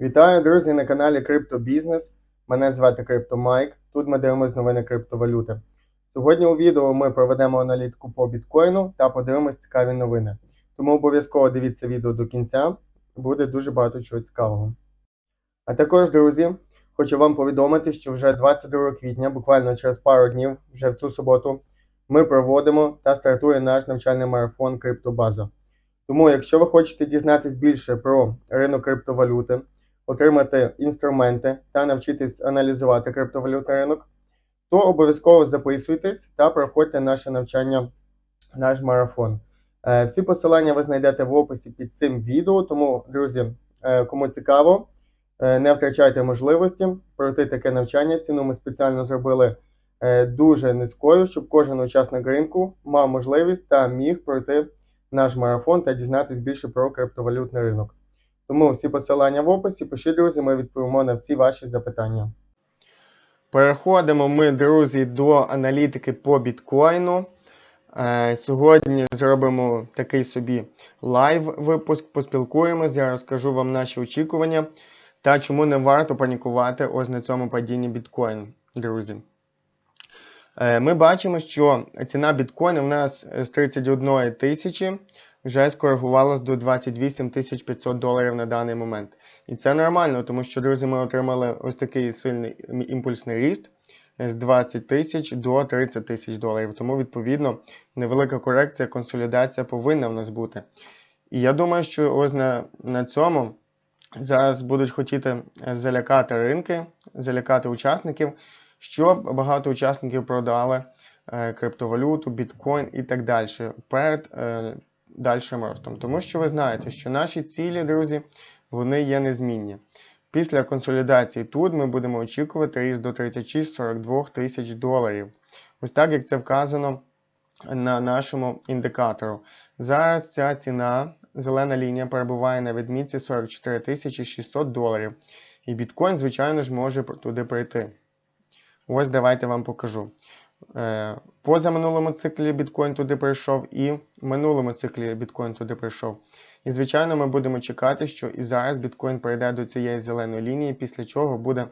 Вітаю, друзі, на каналі Криптобізнес. Мене звати CryptoMike. Тут ми дивимося новини криптовалюти. Сьогодні у відео ми проведемо аналітику по біткоїну та подивимось цікаві новини. Тому обов'язково дивіться відео до кінця, буде дуже багато чого цікавого. А також, друзі, хочу вам повідомити, що вже 22 квітня, буквально через пару днів, вже в цю суботу, ми проводимо та стартує наш навчальний марафон Криптобаза. Тому, якщо ви хочете дізнатись більше про ринок криптовалюти, отримати інструменти та навчитись аналізувати криптовалютний ринок, то обов'язково записуйтесь та проходьте наше навчання, наш марафон. Е, Всі посилання ви знайдете в описі під цим відео, тому, друзі, е, кому цікаво, е, не втрачайте можливості пройти таке навчання. Ціну ми спеціально зробили дуже низькою, щоб кожен учасник ринку мав можливість та міг пройти наш марафон та дізнатись більше про криптовалютний ринок. Тому всі посилання в описі. Пишіть, друзі, ми відповімо на всі ваші запитання. Переходимо ми, друзі, до аналітики по біткоїну. Е, Сьогодні зробимо такий собі лайв-випуск, поспілкуємось. Я розкажу вам наші очікування та чому не варто панікувати ось на цьому падінні біткоїну, друзі. Е, Ми бачимо, що ціна біткоїну в нас з 31 тисячі вже скоригувалась до 28 500 доларів на даний момент. І це нормально, тому що, друзі, ми отримали ось такий сильний імпульсний ріст з 20 тисяч до 30 тисяч доларів. Тому, відповідно, невелика корекція, консолідація повинна в нас бути. І я думаю, що ось на, на цьому зараз будуть хотіти залякати ринки, залякати учасників, щоб багато учасників продали е, криптовалюту, біткоін і так далі перед е, дальшим ростом. Тому що ви знаєте, що наші цілі, друзі, вони є незмінні. Після консолідації тут ми будемо очікувати ріст до 36-42 тисяч доларів. Ось так як це вказано на нашому індикатору. Зараз ця ціна, зелена лінія, перебуває на відмітці 44 600 доларів. І біткоін, звичайно ж, може туди прийти. Ось давайте вам покажу. Е, Поза минулому циклі біткоін туди прийшов, і в минулому циклі біткоін туди прийшов. І, звичайно, ми будемо чекати, що і зараз біткоін прийде до цієї зеленої лінії, після чого буде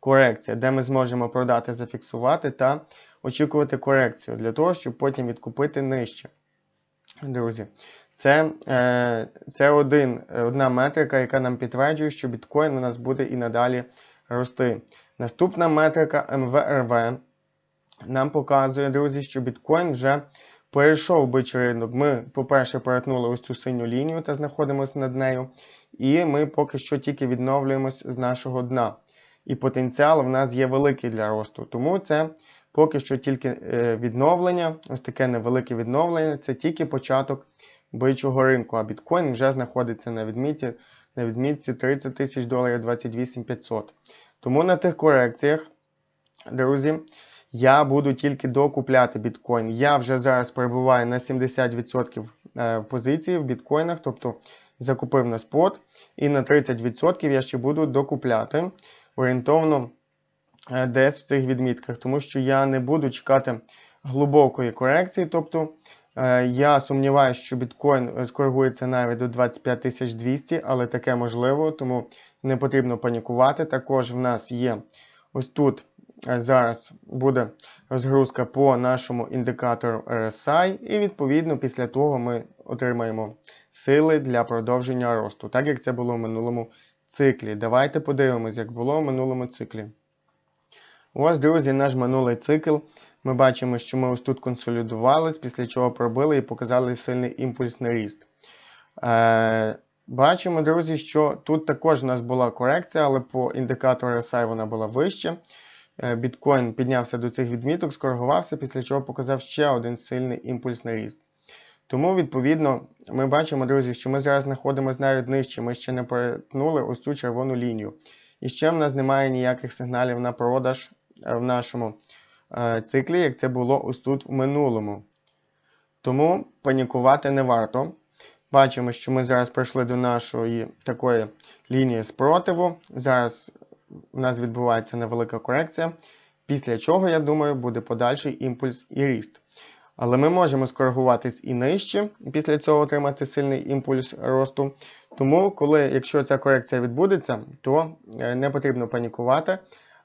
корекція, де ми зможемо продати, зафіксувати та очікувати корекцію для того, щоб потім відкупити нижче. Друзі, це е, це один, одна метрика, яка нам підтверджує, що біткоін у нас буде і надалі рости. Наступна метрика МВРВ нам показує, друзі, що біткоін вже перейшов бичий ринок. Ми, по-перше, перетнули ось цю синю лінію та знаходимося над нею. І ми поки що тільки відновлюємось з нашого дна. І потенціал в нас є великий для росту. Тому це поки що тільки е, відновлення, ось таке невелике відновлення, це тільки початок бичого ринку. А біткоін вже знаходиться на відмітці, на відмітці 30 тисяч доларів 28 500. Тому на тих корекціях, друзі, я буду тільки докупляти біткоін. Я вже зараз перебуваю на 70% позиції в біткоїнах, тобто закупив на спот. І на 30% я ще буду докупляти орієнтовно десь в цих відмітках, тому що я не буду чекати глибокої корекції. Тобто я сумніваюся, що біткоін скоригується навіть до 25 200, але таке можливо, тому не потрібно панікувати. Також в нас є ось тут. Зараз буде розгрузка по нашому індикатору RSI, і відповідно після того ми отримаємо сили для продовження росту, так як це було в минулому циклі. Давайте подивимось, як було в минулому циклі. Ось, друзі, наш минулий цикл. Ми бачимо, що ми ось тут консолідувались, після чого пробили і показали сильний імпульсний ріст. Е, Бачимо, друзі, що тут також у нас була корекція, але по індикатору RSI вона була вища. Біткоін піднявся до цих відміток, скоригувався, після чого показав ще один сильний імпульсний ріст. Тому, відповідно, ми бачимо, друзі, що ми зараз знаходимося навіть нижче, ми ще не перетнули ось цю червону лінію. І ще в нас немає ніяких сигналів на продаж в нашому циклі, як це було ось тут в минулому. Тому панікувати не варто. Бачимо, що ми зараз прийшли до нашої такої лінії спротиву. Зараз у нас відбувається невелика корекція, після чого, я думаю, буде подальший імпульс і ріст. Але ми можемо скоригуватись і нижче, після цього отримати сильний імпульс росту. Тому, коли, якщо ця корекція відбудеться, то е, не потрібно панікувати,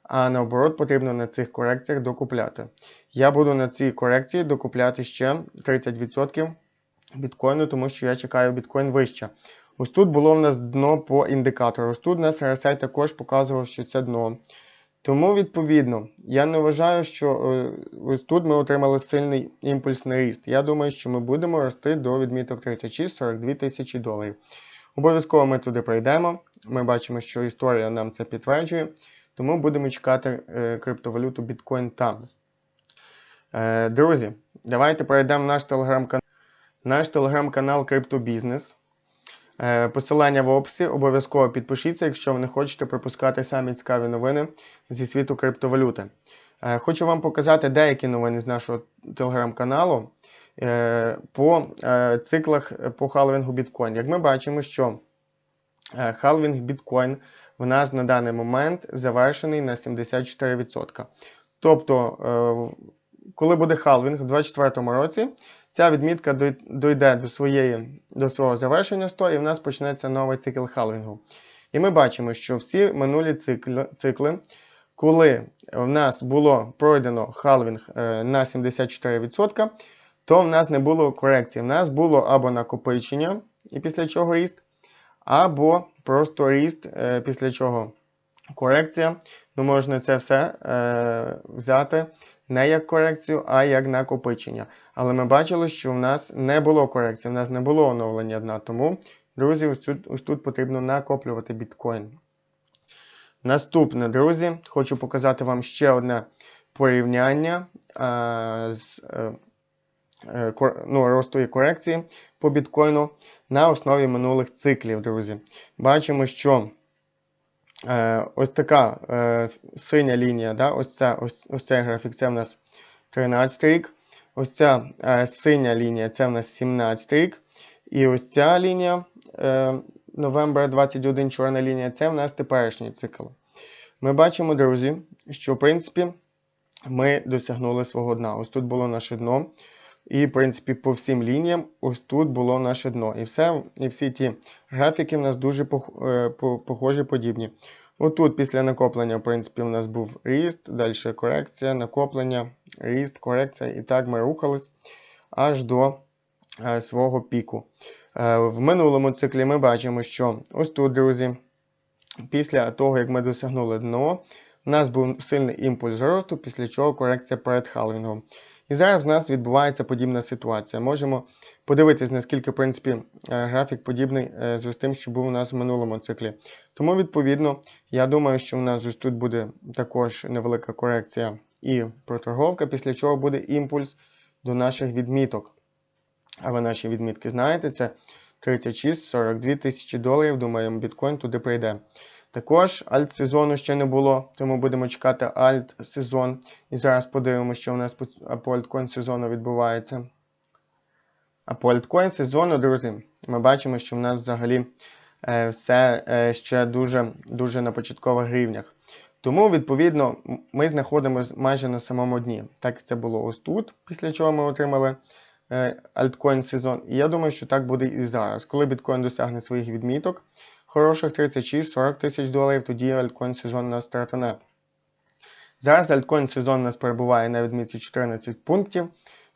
а наоборот, потрібно на цих корекціях докупляти. Я буду на цій корекції докупляти ще 30% біткоїну, тому що я чекаю біткоін вище. Ось тут було в нас дно по індикатору. Ось тут у нас RSI також показував, що це дно. Тому, відповідно, я не вважаю, що е, ось тут ми отримали сильний імпульсний ріст. Я думаю, що ми будемо рости до відміток 36-42 тисячі доларів. Обов'язково ми туди прийдемо. Ми бачимо, що історія нам це підтверджує. Тому будемо чекати е, криптовалюту біткоін там. Е, друзі, давайте перейдемо в наш телеграм-канал. Наш телеграм-канал Криптобізнес. Е, Посилання в описі. Обов'язково підпишіться, якщо ви не хочете пропускати самі цікаві новини зі світу криптовалюти. Е, Хочу вам показати деякі новини з нашого телеграм-каналу е, по циклах по халвінгу біткоін. Як ми бачимо, що халвінг біткоін в нас на даний момент завершений на 74%. Тобто, коли буде халвінг у 2024 році, ця відмітка дой- дойде до, своєї, до свого завершення 100 і в нас почнеться новий цикл халвінгу. І ми бачимо, що всі минулі цикли, цикли коли в нас було пройдено халвінг е, на 74%, то в нас не було корекції. В нас було або накопичення, і після чого ріст, або просто ріст, е, після чого корекція. Ну, можна це все е, взяти не як корекцію, а як накопичення. Але ми бачили, що в нас не було корекції, в нас не було оновлення дна. Тому, друзі, ось тут, ось тут потрібно накоплювати біткоін. Наступне, друзі, хочу показати вам ще одне порівняння а, з е, е, кор- ну, росту і корекції по біткоїну на основі минулих циклів, друзі. Бачимо, що е, ось така е, синя лінія, да, ось, ця, ось, ось цей графік, це в нас 13 рік. Ось ця е, синя лінія, це в нас 17 рік. І ось ця лінія е, Новембра 21 чорна лінія це в нас теперішній цикл. Ми бачимо, друзі, що в принципі ми досягнули свого дна. Ось тут було наше дно. І, в принципі, по всім лініям ось тут було наше дно. І все, і всі ті графіки в нас дуже е, по- похожі, подібні. Отут після накоплення, в принципі, у нас був ріст, далі корекція, накоплення, ріст, корекція. І так ми рухались аж до е, свого піку. Е, В минулому циклі ми бачимо, що ось тут, друзі, після того, як ми досягнули дно, у нас був сильний імпульс росту, після чого корекція перед халвінгом. І зараз в нас відбувається подібна ситуація. Можемо подивитись, наскільки в принципі, е, графік подібний е, з тим, що був у нас в минулому циклі. Тому, відповідно, я думаю, що у нас ось тут буде також невелика корекція і проторговка, після чого буде імпульс до наших відміток. А ви наші відмітки знаєте, це 36-42 тисячі доларів. Думаємо, біткоін туди прийде. Також альт-сезону ще не було, тому будемо чекати альт-сезон. І зараз подивимося, що у нас по, альткоін сезону відбувається. А по альткоін сезону, друзі, ми бачимо, що в нас взагалі е, все е, ще дуже, дуже на початкових рівнях. Тому, відповідно, ми знаходимося майже на самому дні. Так це було ось тут, після чого ми отримали е, альткоін сезон. І я думаю, що так буде і зараз. Коли біткоін досягне своїх відміток, хороших 36-40 тисяч доларів, тоді альткоін сезон нас стартане. Зараз альткоін сезон у нас перебуває на відмітці 14 пунктів,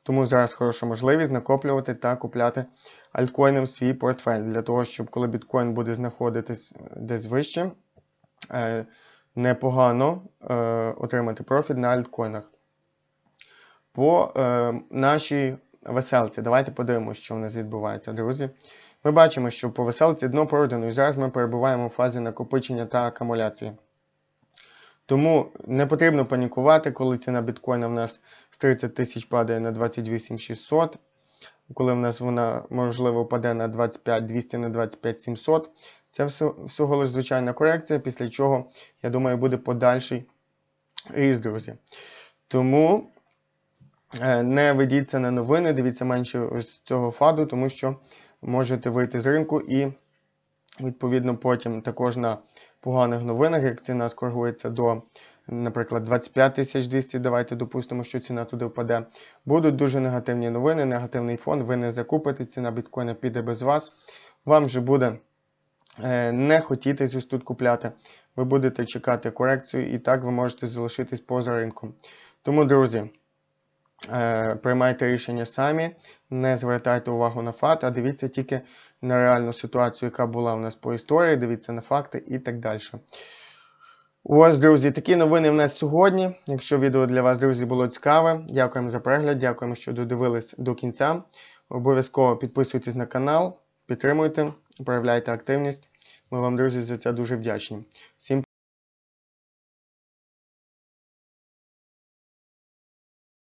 тому зараз хороша можливість накоплювати та купляти альткоїни в свій портфель для того, щоб коли біткоін буде знаходитись е, десь вище, е, непогано е, отримати профіт на альткоїнах. По нашій веселці, давайте подивимося, що в нас відбувається, друзі. Ми бачимо, що по веселці дно пройдено, і зараз ми перебуваємо в фазі накопичення та акумуляції. Тому не потрібно панікувати, коли ціна біткоїна в нас з 30 тисяч падає на 28 600, коли в нас вона можливо впаде на 25 200 на 25 700. Це всього лише звичайна корекція, після чого, я думаю, буде подальший ріст, друзі. Тому е, не ведіться на новини, дивіться менше ось цього фаду, тому що можете вийти з ринку і, відповідно, потім також на поганих новинах, як ціна скоригується до, наприклад, 25 200, давайте допустимо, що ціна туди впаде. Будуть дуже негативні новини, негативний фон, ви не закупите, ціна біткоїна піде без вас. Вам же буде е, не хотіти ось тут купляти, ви будете чекати корекцію і так ви можете залишитись поза ринком. Тому, друзі, приймайте рішення самі, не звертайте увагу на факт, а дивіться тільки на реальну ситуацію, яка була у нас по історії, дивіться на факти і так далі. Ось, друзі, такі новини в нас сьогодні. Якщо відео для вас, друзі, було цікаве, дякуємо за перегляд, дякуємо, що додивились до кінця. Обов'язково підписуйтесь на канал, підтримуйте, проявляйте активність. Ми вам, друзі, за це дуже вдячні. Всім